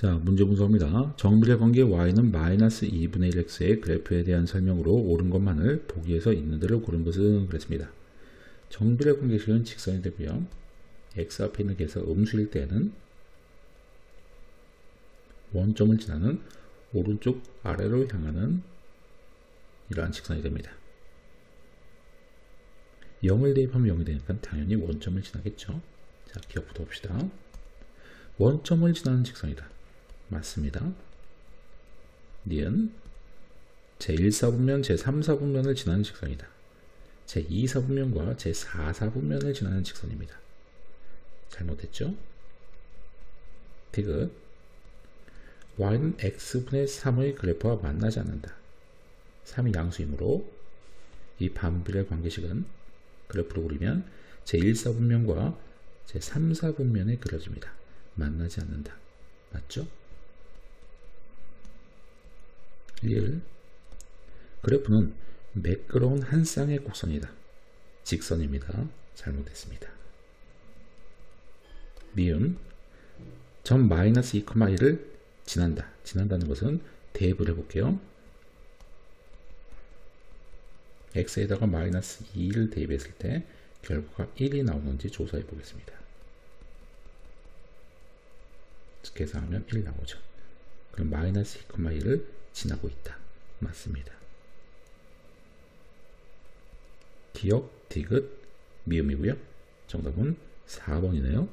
자, 문제 분석입니다. 정비례 관계 y는 마이너스 2분의 1x의 그래프에 대한 설명으로 옳은 것만을 보기에서 있는 대로 고른 것은 그랬습니다. 정비례 관계식은 직선이 되고요. x 앞에 있는 개가 음수일 때는 원점을 지나는 오른쪽 아래로 향하는 이러한 직선이 됩니다. 0을 대입하면 0이 되니까 당연히 원점을 지나겠죠. 자, 기억부터 봅시다. 원점을 지나는 직선이다. 맞습니다. 니은 제1사분면, 제3사분면을 지나는 직선이다. 제2사분면과 제4사분면을 지나는 직선입니다. 잘못했죠? 디귿 y는 x분의 3의 그래프와 만나지 않는다. 3이 양수이므로 이 반비례 관계식은 그래프로 그리면 제1사분면과 제3사분면에 그려집니다. 만나지 않는다. 맞죠? 1. 그래프는 매끄러운 한 쌍의 곡선이다. 직선입니다. 잘못했습니다. 미음 점 마이너스 2,1을 지난다. 지난다는 것은 대입을 해볼게요. x에다가 마이너스 2를 대입했을 때 결과가 1이 나오는지 조사해 보겠습니다. 계산하면 1 나오죠. 그럼 마이너스 2,1을 지나고 있다. 맞습니다. 기억, 디귿, 미음이고요. 정답은 4번이네요.